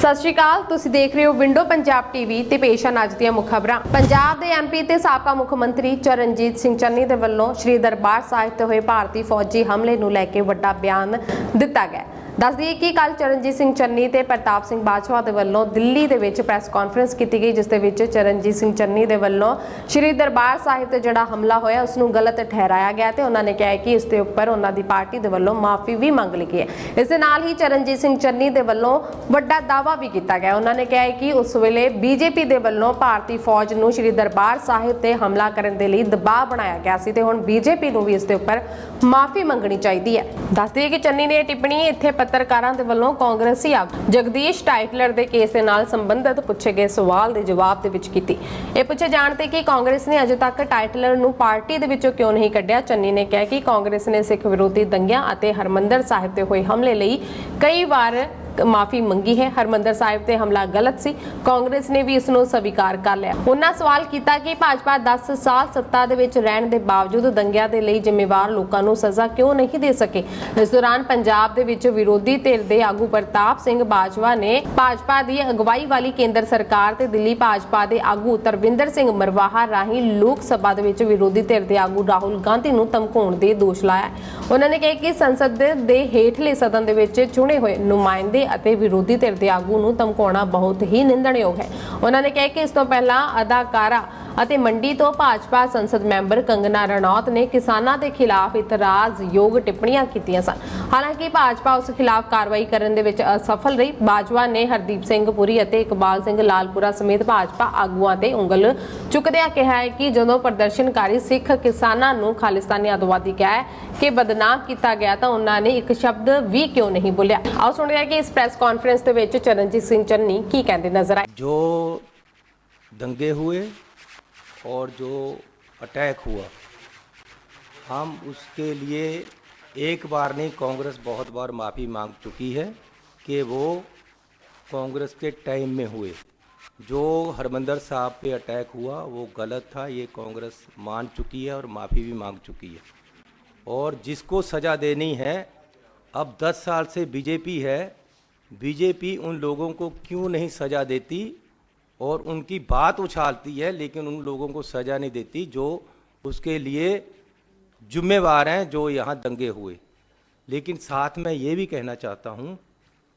ਸਤਿ ਸ਼੍ਰੀ ਅਕਾਲ, ਤੁਸੀਂ ਦੇਖ ਰਹੇ ਹੋ ਵਿੰਡੋ ਪੰਜਾਬ ਟੀਵੀ ਤੇ ਪੇਸ਼ ਹਨ ਅੱਜ ਦੀਆਂ ਮੁੱਖ ਖਬਰਾਂ। ਪੰਜਾਬ ਦੇ ਐਮਪੀ ਤੇ ਸਾਬਕਾ ਮੁੱਖ ਮੰਤਰੀ ਚਰਨਜੀਤ ਸਿੰਘ ਚੰਨੀ ਦੇ ਵੱਲੋਂ ਸ੍ਰੀ ਦਰਬਾਰ ਸਾਹਿਬ ਤੇ ਹੋਏ ਭਾਰਤੀ ਫੌਜੀ ਹਮਲੇ ਨੂੰ ਲੈ ਕੇ ਵੱਡਾ ਬਿਆਨ ਦਿੱਤਾ ਗਿਆ ਦੱਸ ਦਈਏ ਕਿ ਕੱਲ ਚਰਨਜੀਤ ਸਿੰਘ ਚੰਨੀ ਤੇ ਪ੍ਰਤਾਪ ਸਿੰਘ ਬਾਜਵਾ ਦੇ ਵੱਲੋਂ ਦਿੱਲੀ ਦੇ ਵਿੱਚ ਪ੍ਰੈਸ ਕਾਨਫਰੰਸ ਕੀਤੀ ਗਈ, ਜਿਸ ਦੇ ਵਿੱਚ ਚਰਨਜੀਤ ਸਿੰਘ ਚੰਨੀ ਦੇ ਵੱਲੋਂ ਸ੍ਰੀ ਦਰਬਾਰ ਸਾਹਿਬ ਤੇ ਜਿਹੜਾ ਹਮਲਾ ਹੋਇਆ, ਉਸ ਨੂੰ ਗਲਤ ਠਹਿਰਾਇਆ ਗਿਆ ਤੇ ਉਹਨਾਂ ਨੇ ਕਿਹਾ ਕਿ ਇਸ ਦੇ ਉੱਪਰ ਉਹਨਾਂ ਦੀ ਪਾਰਟੀ ਦੇ ਵੱਲੋਂ ਮਾਫੀ ਵੀ ਮੰਗ ਲਈ ਗਈ ਹੈ। ਇਸ ਦੇ ਨਾਲ ਹੀ ਚਰਨਜੀਤ ਸਿੰਘ ਚੰਨੀ ਦੇ ਵੱਲੋਂ ਵੱਡਾ ਦਾਅਵਾ ਵੀ ਕੀਤਾ ਗਿਆ। ਉਹਨਾਂ ਨੇ ਕਿਹਾ ਕਿ ਉਸ ਵੇਲੇ ਬੀਜੇਪੀ ਦੇ ਵੱਲੋਂ ਭਾਰਤੀ ਫੌਜ ਨੂੰ ਸ੍ਰੀ ਦਰਬਾਰ ਸਾਹਿਬ ਤੇ ਹਮਲਾ ਕਰਨ ਦੇ ਲਈ ਦਬਾਅ ਬਣਾਇਆ ਗਿਆ ਸੀ ਤੇ ਹੁਣ ਬੀਜੇਪੀ ਨੂੰ ਵੀ ਇਸ ਦੇ ਉੱਪਰ ਮਾਫੀ ਮੰਗਣੀ ਚਾਹੀਦੀ ਹੈ। ਦੱਸਦੀ ਹੈ ਕਿ ਚੰਨੀ ਨੇ ਇਹ ਟਿੱਪਣੀ ਇੱਥੇ ਪੱਤਰਕਾਰਾਂ ਦੇ ਵੱਲੋਂ ਕਾਂਗਰਸੀ ਆਗੂ ਜਗਦੀਸ਼ ਟਾਈਟਲਰ ਦੇ ਕੇਸ ਦੇ ਨਾਲ ਸੰਬੰਧਿਤ ਪੁੱਛੇ ਗਏ ਸਵਾਲ ਦੇ ਜਵਾਬ ਦੇ ਵਿੱਚ ਕੀਤੀ। ਇਹ ਪੁੱਛੇ ਜਾਣ ਤੇ ਕਿ ਕਾਂਗਰਸ ਨੇ ਅਜੇ ਤੱਕ ਟਾਈਟਲਰ ਨੂੰ ਪਾਰਟੀ ਦੇ ਵਿੱਚੋਂ ਕਿਉਂ ਨਹੀਂ ਕੱਢਿਆ? ਚੰਨੀ ਨੇ ਕਿਹਾ ਕਿ ਕਾਂਗਰਸ ਨੇ ਸਿੱਖ ਵਿਰੋਧੀ ਦੰਗਿਆਂ ਅਤੇ ਹਰਮੰਦਰ ਸਾਹਿਬ ਤੇ ਹੋਏ ਹਮਲੇ ਲਈ ਕਈ ਵਾਰ ਮਾਫੀ ਮੰਗੀ ਹੈ। ਹਰਮੰਦਰ ਸਾਹਿਬ ਤੇ ਹਮਲਾ ਗਲਤ ਸੀ। ਕਾਂਗਰਸ ਨੇ ਵੀ ਇਸ ਨੂੰ ਸਵੀਕਾਰ ਕਰ ਲਿਆ। ਉਹਨਾਂ ਸਵਾਲ ਕੀਤਾ ਕਿ ਭਾਜਪਾ 10 ਸਾਲ ਸੱਤਾ ਦੇ ਵਿੱਚ ਰਹਿਣ ਦੇ ਬਾਵਜੂਦ ਦੰਗਿਆਂ ਦੇ ਲਈ ਜ਼ਿੰਮੇਵਾਰ ਲੋਕਾਂ ਨੂੰ ਸਜ਼ਾ ਕਿਉਂ ਨਹੀਂ ਦੇ ਸਕੇ? ਇਸ ਦੌਰਾਨ ਪੰਜਾਬ ਦੇ ਵਿੱਚ ਵਿਰੋਧੀ ਧਿਰ ਦੇ ਆਗੂ ਪ੍ਰਤਾਪ ਸਿੰਘ ਬਾਜਵਾ ਨੇ ਭਾਜਪਾ ਦੀ ਅਗਵਾਈ ਵਾਲੀ ਕੇਂਦਰ ਸਰਕਾਰ ਤੇ ਦਿੱਲੀ ਭਾਜਪਾ ਦੇ ਆਗੂ ਤਰਵਿੰਦਰ ਸਿੰਘ ਮਰਵਾਹਾ ਰਾਹੀਂ ਲੋਕ ਸਭਾ ਦੇ ਵਿੱਚ ਵਿਰੋਧੀ ਧਿਰ ਦੇ ਆਗੂ ਰਾਹੁਲ ਗਾਂਧੀ ਨੂੰ ਧਮਕਾਉਣ ਦੇ ਦੋਸ਼ ਲਾਇਆ। ਉਹਨਾਂ ਨੇ ਕਿਹਾ ਕਿ ਸੰਸਦ ਦੇ ਹੇਠਲੇ ਸਦਨ ਦੇ ਵਿੱਚ ਚੁਣੇ ਹੋਏ ਨੁਮਾਇੰਦੇ ਅਤੇ ਵਿਰੋਧੀ ਧਿਰ ਦੇ ਆਗੂ ਨੂੰ ਧਮਕਾਉਣਾ ਬਹੁਤ ਹੀ ਨਿੰਦਣਯੋਗ ਹੈ। ਉਹਨਾਂ ਨੇ ਕਿਹਾ ਕਿ ਇਸ ਤੋਂ ਪਹਿਲਾਂ ਅਦਾਕਾਰਾ ਅਤੇ ਮੰਡੀ ਤੋਂ ਭਾਜਪਾ ਸੰਸਦ ਮੈਂਬਰ ਕੰਗਨਾ ਰਣੌਤ ਨੇ ਕਿਸਾਨਾਂ ਦੇ ਖਿਲਾਫ ਇਤਰਾਜ਼ਯੋਗ ਟਿੱਪਣੀਆਂ ਕੀਤੀਆਂ ਸਨ। ਹਾਲਾਂਕਿ ਭਾਜਪਾ ਉਸ ਖਿਲਾਫ ਕਾਰਵਾਈ ਕਰਨ ਦੇ ਵਿੱਚ ਅਸਫਲ ਰਹੀ। ਬਾਜਵਾ ਨੇ ਹਰਦੀਪ ਸਿੰਘ ਪੁਰੀ ਅਤੇ ਇਕਬਾਲ ਸਿੰਘ ਲਾਲਪੁਰਾ ਸਮੇਤ ਭਾਜਪਾ ਆਗੂਆਂ ਤੇ ਉਂਗਲ ਚੁੱਕਦਿਆਂ ਕਿਹਾ ਹੈ ਕਿ ਜਦੋਂ ਪ੍ਰਦਰਸ਼ਨਕਾਰੀ ਸਿੱਖ ਕਿਸਾਨਾਂ ਨੂੰ ਖਾਲਿਸਤਾਨੀ ਅਤਵਾਦੀ ਕਿਹਾ ਕਿ ਬਦਨਾਮ ਕੀਤਾ ਗਿਆ ਤਾਂ ਉਹਨਾਂ ਨੇ ਇੱਕ ਸ਼ਬਦ ਵੀ ਕਿਉਂ ਨਹੀਂ ਬੋਲਿਆ। ਆਓ ਸੁਣਦੇ ਹਾਂ ਕਿ ਇਸ ਪ੍ਰੈਸ ਕਾਨਫਰੰਸ ਦੇ ਵਿੱਚ ਚਰਨਜੀਤ ਸਿੰਘ ਚੰਨੀ ਕੀ ਕਹਿੰਦੇ ਨਜ਼ਰ ਆਏ। ਜੋ ਦੰਗੇ ਹੋਏ और जो अटैक हुआ, हम उसके लिए एक बार नहीं, कांग्रेस बहुत बार माफ़ी मांग चुकी है कि वो कांग्रेस के टाइम में हुए। जो हरमंदर साहब पे अटैक हुआ, वो गलत था, ये कांग्रेस मान चुकी है और माफ़ी भी मांग चुकी है। और जिसको सज़ा देनी है, अब 10 साल से बीजेपी है, बीजेपी उन लोगों को क्यों नहीं सज़ा देती? और उनकी बात उछालती है, लेकिन उन लोगों को सज़ा नहीं देती जो उसके लिए जुम्मेवार हैं, जो यहाँ दंगे हुए। लेकिन साथ में ये भी कहना चाहता हूँ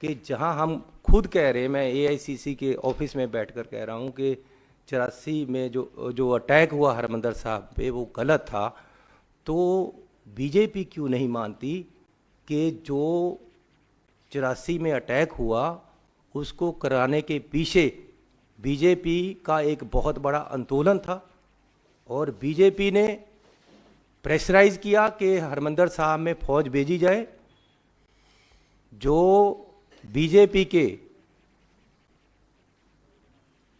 कि जहाँ हम खुद कह रहे हैं, मैं एआईसीसी के ऑफ़िस में बैठकर कह रहा हूँ कि चौरासी में जो जो अटैक हुआ हरमंदर साहब पे, वो गलत था। तो बीजेपी क्यों नहीं मानती कि जो चौरासी में अटैक हुआ, उसको कराने के पीछे बीजेपी का एक बहुत बड़ा आंदोलन था और बीजेपी ने प्रेशराइज किया कि हरमंदर साहब में फौज भेजी जाए, जो बीजेपी के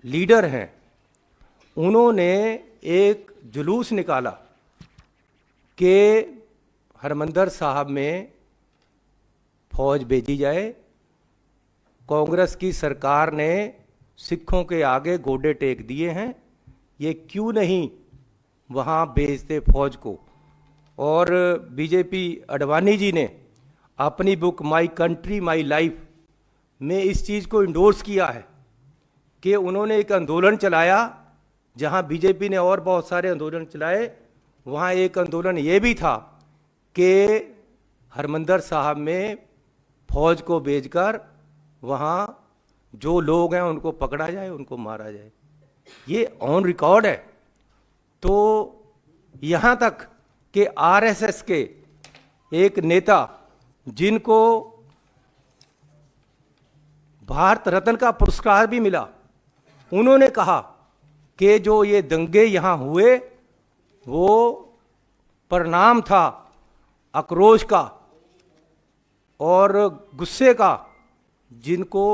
लीडर हैं, उन्होंने एक जुलूस निकाला कि हरमंदर साहब में फौज भेजी जाए। कांग्रेस की सरकार ने सिखों के आगे गोडे टेक दिए हैं। ये क्यों नहीं वहाँ भेजते फौज को? और बीजेपी अडवाणी जी ने अपनी book my country my life में इस चीज़ को इंडोर्स किया है कि उन्होंने एक आंदोलन चलाया, जहाँ बीजेपी ने और बहुत सारे आंदोलन चलाए। वहाँ एक आंदोलन ये भी था कि हरमंदर साहब में फौज को भेजकर वहाँ जो लोग हैं उनको पकड़ा जाए, उनको मारा जाए। ये ऑन रिकॉर्ड है। तो यहाँ तक कि आरएसएस के एक नेता जिनको भारत रत्न का पुरस्कार भी मिला, उन्होंने कहा कि जो ये दंगे यहाँ हुए, वो परिणाम था आक्रोश का और गुस्से का जिनको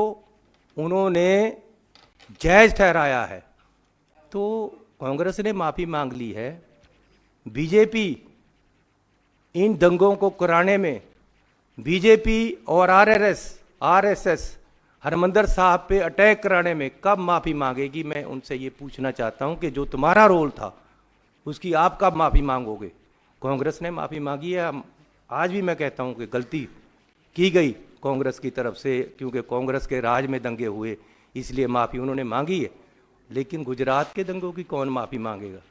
उन्होंने जायज़ ठहराया है। तो कांग्रेस ने माफ़ी मांग ली है। बीजेपी इन दंगों को कराने में, बीजेपी और आरएसएस आरएसएस हरमंदर साहब पे अटैक कराने में कब माफ़ी मांगेगी, मैं उनसे ये पूछना चाहता हूँ कि जो तुम्हारा रोल था, उसकी आप कब माफ़ी मांगोगे? कांग्रेस ने माफ़ी मांगी है। आज भी मैं कहता हूँ कि गलती की गई। कांग्रेस की तरफ से क्योंकि कांग्रेस के राज में दंगे हुए इसलिए माफ़ी उन्होंने मांगी है लेकिन गुजरात के दंगों की कौन माफ़ी मांगेगा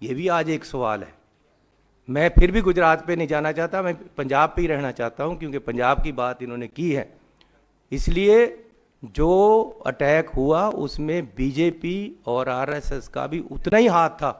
ये भी आज एक सवाल है मैं फिर भी गुजरात पे नहीं जाना चाहता मैं पंजाब पे ही रहना चाहता हूँ क्योंकि पंजाब की बात इन्होंने की है इसलिए जो अटैक हुआ उसमें बीजेपी और आरएसएस का भी उतना ही हाथ था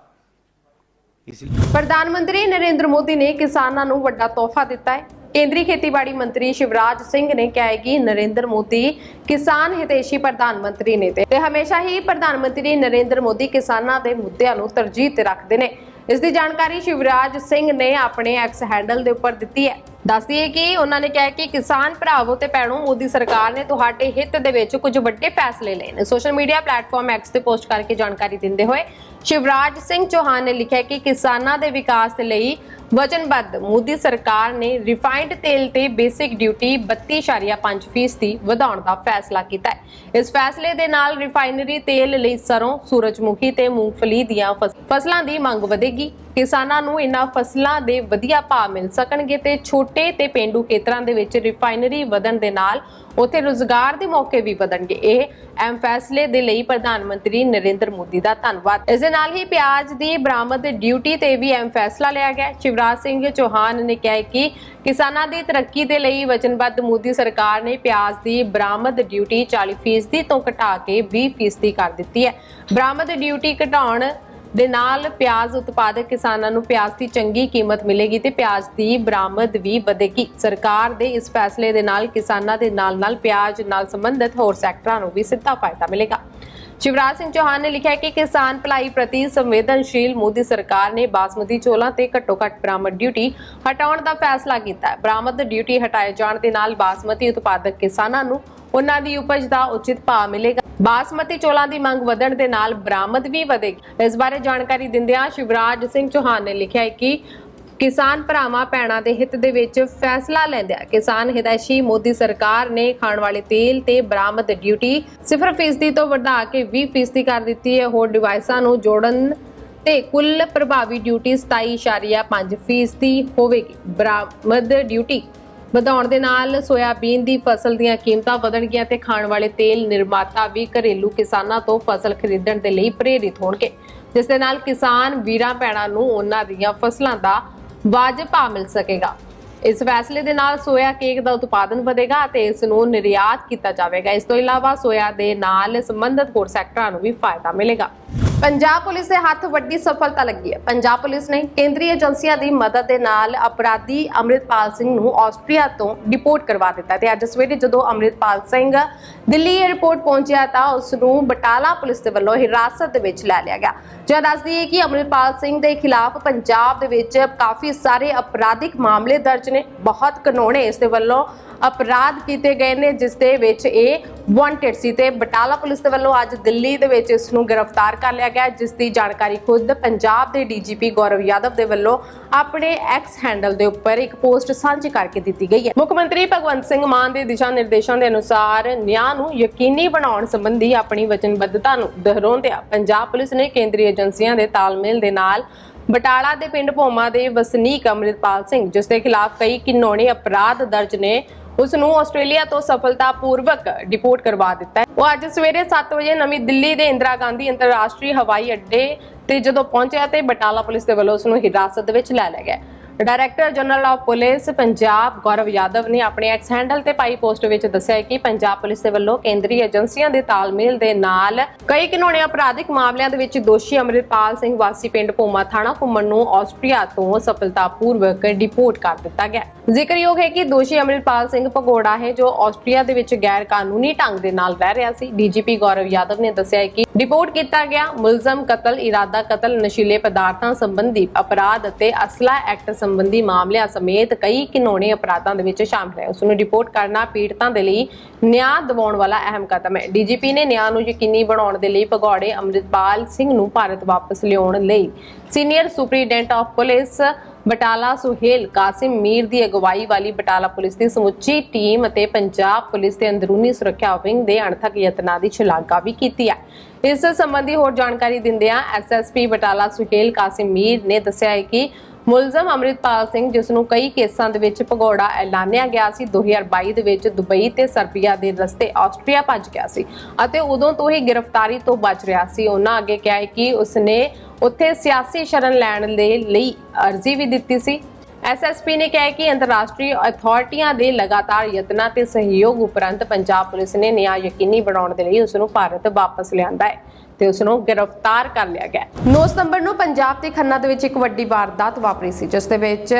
इसलिए ਪ੍ਰਧਾਨ ਮੰਤਰੀ ਨਰਿੰਦਰ ਮੋਦੀ ਨੇ ਕਿਸਾਨਾਂ ਨੂੰ ਵੱਡਾ ਤੋਹਫਾ ਦਿੱਤਾ ਹੈ ਕੇਂਦਰੀ ਖੇਤੀਬਾੜੀ ਮੰਤਰੀ ਸ਼ਿਵਰਾਜ ਸਿੰਘ ਨੇ ਕਿਹਾ ਹੈ ਕਿ ਨਰਿੰਦਰ ਮੋਦੀ ਕਿਸਾਨ ਹਿਤੈਸ਼ੀ ਪ੍ਰਧਾਨ ਮੰਤਰੀ ਨੇ ਤੇ ਹਮੇਸ਼ਾ ਹੀ ਪ੍ਰਧਾਨ ਮੰਤਰੀ ਨਰਿੰਦਰ ਮੋਦੀ ਕਿਸਾਨਾਂ ਦੇ ਮੁੱਦਿਆਂ ਨੂੰ ਤਰਜੀਹ ਤੇ ਰੱਖਦੇ ਨੇ। ਇਸ ਦੀ ਜਾਣਕਾਰੀ ਸ਼ਿਵਰਾਜ ਸਿੰਘ ਨੇ ਆਪਣੇ ਐਕਸ ਹੈਂਡਲ ਦੇ ਉੱਪਰ ਦਿੱਤੀ ਹੈ। ਦੱਸਦੀ ਕਿ ਉਹਨਾਂ ਨੇ ਕਿਹਾ ਕਿ ਕਿਸਾਨ ਭਰਾਵੋ ਤੇ ਭੈਣੋ, ਮੋਦੀ ਸਰਕਾਰ ਨੇ ਤੁਹਾਡੇ ਹਿੱਤ ਦੇ ਵਿੱਚ ਕੁਝ ਵੱਡੇ ਫੈਸਲੇ ਲਏ ਨੇ। ਸੋਸ਼ਲ ਮੀਡੀਆ ਪਲੇਟਫਾਰਮ ਐਕਸ ਤੇ ਪੋਸਟ ਕਰਕੇ ਜਾਣਕਾਰੀ ਦਿੰਦੇ ਹੋਏ ਸ਼ਿਵਰਾਜ ਸਿੰਘ ਚੌਹਾਨ ਨੇ ਲਿਖਿਆ ਕਿ ਕਿਸਾਨਾਂ ਦੇ ਵਿਕਾਸ ਲਈ ਵਚਨਬੱਧ ਮੋਦੀ ਸਰਕਾਰ ਨੇ ਰਿਫਾਈਨਡ ਤੇਲ ਤੇ ਬੇਸਿਕ ਡਿਊਟੀ 32.5% ਦੀ ਵਧਾਉਣ ਦਾ ਫੈਸਲਾ ਕੀਤਾ ਹੈ। ਇਸ ਫੈਸਲੇ ਦੇ ਨਾਲ ਰਿਫਾਈਨਰੀ ਤੇਲ ਲਈ ਸਰੋਂ, ਸੂਰਜਮੁਖੀ ਤੇ ਮੂੰਗਫਲੀ ਦੀਆਂ ਫਸਲਾਂ ਦੀ ਮੰਗ ਵਧੇਗੀ। ਕਿਸਾਨਾਂ ਨੂੰ ਇਹਨਾਂ ਫਸਲਾਂ ਦੇ ਵਧੀਆ ਭਾਅ ਮਿਲ ਸਕਣਗੇ ਤੇ ਛੋਟੇ ਤੇ ਪਿੰਡੂ ਖੇਤਰਾਂ ਦੇ ਵਿੱਚ ਰਿਫਾਈਨਰੀ ਵਧਣ ਦੇ ਨਾਲ ਉੱਥੇ ਰੋਜ਼ਗਾਰ ਦੇ ਮੌਕੇ ਵੀ ਵਧਣਗੇ। ਇਹ ਅਹਿਮ ਫੈਸਲੇ ਦੇ ਲਈ ਪ੍ਰਧਾਨ ਮੰਤਰੀ ਨਰਿੰਦਰ ਮੋਦੀ ਦਾ ਧੰਨਵਾਦ। ਇਸ ਦੇ ਨਾਲ ਹੀ ਪਿਆਜ਼ ਦੀ ਬਰਾਮਦ ਡਿਊਟੀ ਤੇ ਵੀ ਅਹਿਮ ਫੈਸਲਾ ਲਿਆ ਗਿਆ ਸ਼ਿਵਰਾਜ ਸਿੰਘ ਚੌਹਾਨ ਨੇ ਕਿਹਾ ਕਿ ਕਿਸਾਨਾਂ ਦੀ ਤਰੱਕੀ ਦੇ ਲਈ ਵਚਨਬੱਧ ਮੋਦੀ ਸਰਕਾਰ ਨੇ ਪਿਆਜ਼ ਦੀ ਬਰਾਮਦ ਡਿਊਟੀ 40% ਤੋਂ ਘਟਾ ਕੇ 20% ਕਰ ਦਿੱਤੀ ਹੈ। ਬਰਾਮਦ ਡਿਊਟੀ ਘਟਾਉਣ ਦੇ ਨਾਲ ਪਿਆਜ਼ ਉਤਪਾਦਕ ਕਿਸਾਨਾਂ ਨੂੰ ਪਿਆਜ਼ ਦੀ ਚੰਗੀ ਕੀਮਤ ਮਿਲੇਗੀ ਤੇ ਪਿਆਜ਼ ਦੀ ਬਰਾਮਦ ਵੀ ਵਧੇਗੀ। ਸਰਕਾਰ ਦੇ ਇਸ ਫੈਸਲੇ ਦੇ ਨਾਲ ਕਿਸਾਨਾਂ ਦੇ ਨਾਲ-ਨਾਲ ਪਿਆਜ਼ ਨਾਲ ਸੰਬੰਧਿਤ ਹੋਰ ਸੈਕਟਰਾਂ ਨੂੰ ਵੀ ਸਿੱਧਾ ਫਾਇਦਾ ਮਿਲੇਗਾ। ਸ਼ਿਵਰਾਜ ਸਿੰਘ ਚੌਹਾਨ ਨੇ ਲਿਖਿਆ ਕਿ ਕਿਸਾਨ ਭਲਾਈ ਪ੍ਰਤੀ ਸੰਵੇਦਨਸ਼ੀਲ ਮੋਦੀ ਸਰਕਾਰ ਨੇ ਬਾਸਮਤੀ ਚੋਲਾਂ ਤੇ ਘੱਟੋ-ਘੱਟ ਬਰਾਮਦ ਡਿਊਟੀ ਹਟਾਉਣ ਦਾ ਫੈਸਲਾ ਕੀਤਾ ਹੈ। ਬਰਾਮਦ ਡਿਊਟੀ ਹਟਾਏ ਜਾਣ ਦੇ ਨਾਲ ਬਾਸਮਤੀ ਉਤਪਾਦਕ ਕਿਸਾਨਾਂ ਨੂੰ ਉਹਨਾਂ ਦੀ ਉਪਜ ਦਾ ਉਚਿਤ ਭਾਅ ਮਿਲੇਗਾ। ਬਾਸਮਤੀ ਚੋਲਾਂ ਦੀ ਮੰਗ ਵਧਣ ਦੇ ਨਾਲ ਬਰਾਮਦ ਵੀ ਵਧੇਗੀ। ਇਸ ਬਾਰੇ ਜਾਣਕਾਰੀ ਦਿੰਦਿਆਂ ਸ਼ਿਵਰਾਜ ਸਿੰਘ ਚੌਹਾਨ ਨੇ ਲਿਖਿਆ ਹੈ ਕਿ ਕਿਸਾਨ ਭਰਾਵਾਂ ਭੈਣਾਂ ਦੇ ਹਿੱਤ ਦੇ ਵਿੱਚ ਫੈਸਲਾ ਲੈਂਦਿਆਂ ਕਿਸਾਨ ਹਿਤੈਸ਼ੀ ਮੋਦੀ ਸਰਕਾਰ ਨੇ ਖਾਣ ਵਾਲੇ ਤੇਲ ਤੇ ਬਰਾਮਦ ਡਿਊਟੀ 0% ਤੋਂ ਵਧਾ ਕੇ 20% ਕਰ ਦਿੱਤੀ ਹੈ। ਹੋਰ ਡਿਵਾਈਸਾਂ ਨੂੰ ਜੋੜਨ ਤੇ ਕੁੱਲ ਪ੍ਰਭਾਵੀ ਡਿਊਟੀ 27.5% ਹੋਵੇਗੀ। ਬਰਾਮਦ ਡਿਊਟੀ ਵਧਾਉਣ ਦੇ ਨਾਲ ਸੋਇਆਬੀਨ ਦੀ ਫਸਲ ਦੀਆਂ ਕੀਮਤਾਂ ਵਧਣਗੀਆਂ ਤੇ ਖਾਣ ਵਾਲੇ ਤੇਲ ਨਿਰਮਾਤਾ ਵੀ ਘਰੇਲੂ ਕਿਸਾਨਾਂ ਤੋਂ ਫਸਲ ਖਰੀਦਣ ਦੇ ਲਈ ਪ੍ਰੇਰਿਤ ਹੋਣਗੇ। ਜਿਸ ਦੇ ਨਾਲ ਕਿਸਾਨ ਵੀਰਾਂ ਭੈਣਾਂ ਨੂੰ ਉਹਨਾਂ ਦੀਆਂ ਫਸਲਾਂ ਦਾ ਵਾਜਬ ਭਾਅ ਮਿਲ ਸਕੇਗਾ। ਇਸ ਫੈਸਲੇ ਦੇ ਨਾਲ ਸੋਇਆ ਕੇਕ ਦਾ ਉਤਪਾਦਨ ਵਧੇਗਾ ਅਤੇ ਇਸ ਨੂੰ ਨਿਰਯਾਤ ਕੀਤਾ ਜਾਵੇਗਾ। ਇਸ ਤੋਂ ਇਲਾਵਾ ਸੋਇਆ ਦੇ ਨਾਲ ਸੰਬੰਧਿਤ ਹੋਰ ਸੈਕਟਰਾਂ ਨੂੰ ਵੀ ਫਾਇਦਾ ਮਿਲੇਗਾ। ਪੰਜਾਬ ਪੁਲਿਸ ਦੇ ਹੱਥ ਵੱਡੀ ਸਫਲਤਾ ਲੱਗੀ ਹੈ। ਪੰਜਾਬ ਪੁਲਿਸ ਨੇ ਕੇਂਦਰੀ ਏਜੰਸੀਆਂ ਦੀ ਮਦਦ ਦੇ ਨਾਲ ਅਪਰਾਧੀ ਅੰਮ੍ਰਿਤਪਾਲ ਸਿੰਘ ਨੂੰ ਆਸਟਰੀਆ ਤੋਂ ਡਿਪੋਰਟ ਕਰਵਾ ਦਿੱਤਾ ਤੇ ਅੱਜ ਸਵੇਰੇ ਜਦੋਂ ਅੰਮ੍ਰਿਤਪਾਲ ਸਿੰਘ ਦਿੱਲੀ ਏਅਰਪੋਰਟ ਪਹੁੰਚਿਆ ਤਾਂ ਉਸ ਨੂੰ ਬਟਾਲਾ ਪੁਲਿਸ ਦੇ ਵੱਲੋਂ ਹਿਰਾਸਤ ਦੇ ਵਿੱਚ ਲੈ ਲਿਆ ਗਿਆ। ਜੋ ਦੱਸਦੀ ਹੈ ਕਿ ਅੰਮ੍ਰਿਤਪਾਲ ਸਿੰਘ ਦੇ ਖਿਲਾਫ ਪੰਜਾਬ ਦੇ ਵਿੱਚ ਕਾਫੀ ਸਾਰੇ ਅਪਰਾਧਿਕ ਮਾਮਲੇ ਦਰਜ ਨੇ। ਬਹੁਤ ਘਨੋਣੇ ਇਸ ਦੇ ਵੱਲੋਂ ਅਪਰਾਧ ਕੀਤੇ ਗਏ ਨੇ, ਜਿਸ ਦੇ ਵਿੱਚ ਇਹ ਵਾਂਟਡ ਸੀ ਤੇ ਬਟਾਲਾ ਪੁਲਿਸ ਦੇ ਵੱਲੋਂ ਅੱਜ ਦਿੱਲੀ ਦੇ ਵਿੱਚ ਇਸ ਨੂੰ ਗ੍ਰਿਫਤਾਰ ਕਰ ਲਿਆ ਗਿਆ, ਜਿਸ ਦੀ ਜਾਣਕਾਰੀ ਖੁਦ ਪੰਜਾਬ ਦੇ ਡੀਜੀਪੀ ਗੌਰਵ ਯਾਦਵ ਦੇ ਵੱਲੋਂ ਆਪਣੇ ਐਕਸ ਹੈਂਡਲ ਦੇ ਉੱਪਰ ਇੱਕ ਪੋਸਟ ਸਾਂਝੀ ਕਰਕੇ ਦਿੱਤੀ ਗਈ ਹੈ। ਮੁੱਖ ਮੰਤਰੀ ਭਗਵੰਤ ਸਿੰਘ ਮਾਨ ਦੇ ਦਿਸ਼ਾ ਨਿਰਦੇਸ਼ਾਂ ਦੇ ਅਨੁਸਾਰ ਨਿਆਂ ਨੂੰ ਯਕੀਨੀ ਬਣਾਉਣ ਸੰਬੰਧੀ ਆਪਣੀ ਵਚਨਬੱਧਤਾ ਨੂੰ ਦੁਹਰਾਉਂਦਿਆਂ ਪੰਜਾਬ ਪੁਲਿਸ ਨੇ ਕੇਂਦਰੀ ਏਜੰਸੀਆਂ ਦੇ ਤਾਲਮੇਲ ਦੇ ਨਾਲ ਬਟਾਲਾ ਦੇ ਪਿੰਡ ਭੋਮਾ ਦੇ ਵਸਨੀਕ ਅੰਮ੍ਰਿਤਪਾਲ ਸਿੰਘ, ਜਿਸ ਦੇ ਖਿਲਾਫ ਕਈ ਕਿਨੋਣੇ ਅਪਰਾਧ ਦਰਜ ਨੇ ਉਸ ਨੂੰ ਆਸਟ੍ਰੇਲੀਆ ਤੋਂ ਸਫਲਤਾਪੂਰਵਕ ਡਿਪੋਰਟ ਕਰਵਾ ਦਿੱਤਾ ਹੈ। ਉਹ ਅੱਜ ਸਵੇਰੇ 7 ਵਜੇ ਨਵੀਂ ਦਿੱਲੀ ਦੇ ਇੰਦਰਾ ਗਾਂਧੀ ਅੰਤਰਰਾਸ਼ਟਰੀ ਹਵਾਈ ਅੱਡੇ ਤੇ ਜਦੋਂ ਪਹੁੰਚਿਆ ਤੇ ਬਟਾਲਾ ਪੁਲਿਸ ਦੇ ਵੱਲੋਂ ਉਸ ਨੂੰ ਹਿਰਾਸਤ ਵਿੱਚ ਲੈ ਲਿਆ ਗਿਆ director general of police Punjab Gaurav Yadav ਨੇ ਆਪਣੇ ਐਕਸ ਹੈਂਡਲ ਤੇ ਪਾਈ ਪੋਸਟ ਵਿੱਚ ਦੱਸਿਆ ਕਿ ਪੰਜਾਬ ਪੁਲਿਸ ਦੇ ਵੱਲੋਂ ਕੇਂਦਰੀ ਏਜੰਸੀਆਂ ਦੇ ਤਾਲਮੇਲ ਦੇ ਨਾਲ ਕਈ ਕਿਨੋਣੇ ਅਪਰਾਧਿਕ ਮਾਮਲਿਆਂ ਦੇ ਵਿੱਚ ਦੋਸ਼ੀ ਅਮਰਿਤਪਾਲ ਸਿੰਘ ਵਾਸੀ ਪਿੰਡ ਭੂਮਾ ਥਾਣਾ ਘੁੰਮਣ ਨੂੰ ਆਸਟਰੀਆ ਤੋਂ ਸਫਲਤਾਪੂਰਵਕ ਡਿਪੋਰਟ ਕਰ ਦਿੱਤਾ ਗਿਆ ਜ਼ਿਕਰਯੋਗ ਹੈ ਕਿ ਦੋਸ਼ੀ ਅਮਰਿਤਪਾਲ ਸਿੰਘ ਭਗੋੜਾ ਹੈ ਜੋ ਆਸਟਰੀਆ ਦੇ ਵਿੱਚ ਗੈਰ ਕਾਨੂੰਨੀ ਢੰਗ ਦੇ ਨਾਲ ਰਹਿ ਰਿਹਾ ਸੀ। ਡੀਜੀਪੀ ਗੌਰਵ ਯਾਦਵ ਨੇ ਦੱਸਿਆ ਕਿ ਰਿਪੋਰਟ ਕੀਤਾ ਗਿਆ। ਮੁਲਜ਼ਮ, ਕਤਲ, ਇਰਾਦਾ ਕਤਲ, ਨਸ਼ੀਲੇ ਪਦਾਰਥਾਂ ਸੰਬੰਧੀ ਅਪਰਾਧ ਅਤੇ ਅਸਲਾ ਐਕਟ ਸੰਬੰਧੀ ਮਾਮਲਿਆਂ ਸਮੇਤ ਕਈ ਕਿਨੋਣੇ ਅਪਰਾਧਾਂ ਦੇ ਵਿੱਚ ਸ਼ਾਮਲ ਹੈ। ਉਸ ਨੂੰ ਰਿਪੋਰਟ ਕਰਨਾ ਪੀੜਤਾਂ ਦੇ ਲਈ ਨਿਆਂ ਦਿਵਾਉਣ ਵਾਲਾ ਅਹਿਮ ਕਦਮ ਹੈ। ਡੀਜੀਪੀ ਨੇ ਨਿਆਂ ਨੂੰ ਯਕੀਨੀ ਬਣਾਉਣ ਦੇ ਲਈ ਭਗੌੜੇ ਅੰਮ੍ਰਿਤਪਾਲ ਸਿੰਘ ਨੂੰ ਭਾਰਤ ਵਾਪਸ ਲਿਆਉਣ ਲਈ senior superintendent of police Batala Suhail Qasim Mir ਦੀ ਅਗਵਾਈ ਵਾਲੀ ਬਟਾਲਾ ਪੁਲਿਸ ਦੀ ਸਮੁੱਚੀ ਟੀਮ ਅਤੇ ਪੰਜਾਬ ਪੁਲਿਸ ਦੇ ਅੰਦਰੂਨੀ ਸੁਰੱਖਿਆ ਵਿੰਗ ਦੇ ਅਣਥਕ ਯਤਨਾਂ ਦੀ ਸ਼ਲਾਘਾ ਵੀ ਕੀਤੀ ਹੈ। ਇਸ ਸੰਬੰਧੀ ਹੋਰ ਜਾਣਕਾਰੀ ਦਿੰਦਿਆਂ ਐਸਐਸਪੀ ਬਟਾਲਾ ਸੁਹੇਲ ਕਾਸਿਮ ਮੀਰ ਨੇ ਦੱਸਿਆ ਹੈ ਕਿ ਮੁਲਜ਼ਮ ਅਮਰਿਤਪਾਲ ਸਿੰਘ, ਜਿਸ ਨੂੰ ਕਈ ਕੇਸਾਂ ਦੇ ਵਿੱਚ ਭਗੌੜਾ ਐਲਾਨਿਆ ਗਿਆ ਸੀ 2022 ਦੇ ਵਿੱਚ ਦੁਬਈ ਤੇ ਸਰਬੀਆ ਦੇ ਰਸਤੇ ਆਸਟਰੀਆ ਭੱਜ ਗਿਆ ਸੀ ਅਤੇ ਉਦੋਂ ਤੋਂ ਹੀ ਗ੍ਰਿਫਤਾਰੀ ਤੋਂ ਬਚ ਰਿਹਾ ਸੀ। ਉਹਨਾਂ ਅੱਗੇ ਕਿਹਾ ਹੈ ਕਿ ਉਸਨੇ ਉੱਥੇ ਸਿਆਸੀ ਸ਼ਰਨ ਲੈਣ ਦੇ ਲਈ ਅਰਜ਼ੀ ਵੀ ਦਿੱਤੀ ਸੀ। ਐਸਐਸਪੀ ਨੇ ਕਿਹਾ ਕਿ ਅੰਤਰਰਾਸ਼ਟਰੀ ਅਥਾਰਟੀਆਂ ਦੇ ਲਗਾਤਾਰ ਯਤਨਾਂ ਤੇ ਸਹਿਯੋਗ ਉਪਰੰਤ ਪੰਜਾਬ ਪੁਲਿਸ ਨੇ ਨਿਆਂ ਯਕੀਨੀ ਬਣਾਉਣ ਦੇ ਲਈ ਉਸ ਨੂੰ ਭਾਰਤ ਵਾਪਸ ਲਿਆਂਦਾ ਹੈ ਤੇ ਉਸ ਨੂੰ ਗ੍ਰਿਫਤਾਰ ਕਰ ਲਿਆ ਗਿਆ ਹੈ। 9 ਸਤੰਬਰ ਨੂੰ ਪੰਜਾਬ ਤੇ ਖੰਨਾ ਦੇ ਵਿੱਚ ਇੱਕ ਵੱਡੀ ਵਾਰਦਾਤ ਵਾਪਰੀ ਸੀ, ਜਿਸ ਦੇ ਵਿੱਚ